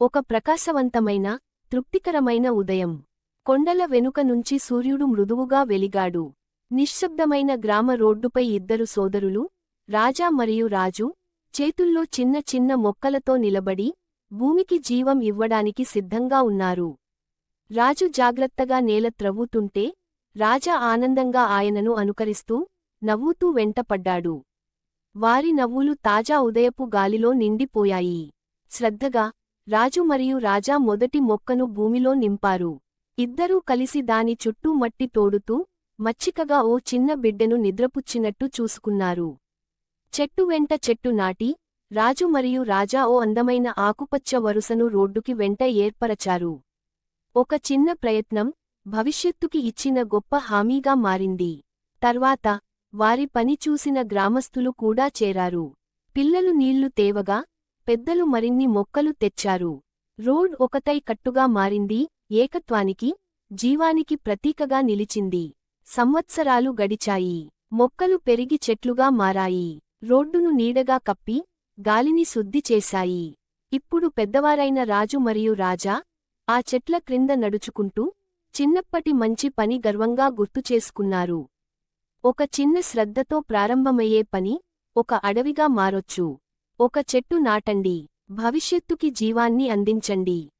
ఒక ప్రకాశవంతమైన తృప్తికరమైన ఉదయం. కొండల వెనుక నుంచి సూర్యుడు మృదువుగా వెలిగాడు. నిశ్శబ్దమైన గ్రామ రోడ్డుపై ఇద్దరు సోదరులు రాజా మరియు రాజు చేతుల్లో చిన్న చిన్న మొక్కలతో నిలబడి భూమికి జీవం ఇవ్వడానికి సిద్ధంగా ఉన్నారు. రాజు జాగ్రత్తగా నేల త్రవ్వుతుంటే రాజా ఆనందంగా ఆయనను అనుకరిస్తూ నవ్వుతూ వెంటపడ్డాడు. వారి నవ్వులు తాజా ఉదయపు గాలిలో నిండిపోయాయి. శ్రద్ధగా రాజు మరియు రాజా మొదటి మొక్కను భూమిలో నింపారు. ఇద్దరూ కలిసి దాని చుట్టూ మట్టి తోడుతూ మచ్చికగా ఓ చిన్న బిడ్డను నిద్రపుచ్చినట్టు చూసుకున్నారు. చెట్టు వెంట చెట్టు నాటి రాజు మరియు రాజా ఓ అందమైన ఆకుపచ్చ వరుసను రోడ్డుకి వెంట ఏర్పరచారు. ఒక చిన్న ప్రయత్నం భవిష్యత్తుకి ఇచ్చిన గొప్ప హామీగా మారింది. తర్వాత వారి పని చూసిన గ్రామస్థులు కూడా చేరారు. పిల్లలు నీళ్ళు తేవగా పెద్దలు మరిన్ని మొక్కలు తెచ్చారు. రోడ్ ఒకతై కట్టుగా మారింది. ఏకత్వానికి జీవానికి ప్రతీకగా నిలిచింది. సంవత్సరాలు గడిచాయి. మొక్కలు పెరిగి చెట్లుగా మారాయి. రోడ్డును నీడగా కప్పి గాలిని శుద్ధి చేశాయి. ఇప్పుడు పెద్దవారైన రాజు మరియు రాజా ఆ చెట్ల క్రింద నడుచుకుంటూ చిన్నప్పటి మంచి పని గర్వంగా గుర్తుచేసుకున్నారు ఒక చిన్న శ్రద్ధతో ప్రారంభమయ్యే పని ఒక అడవిగా మారొచ్చు. ఒక చెట్టు నాటండి. భవిష్యత్తుకి జీవాన్ని అందించండి.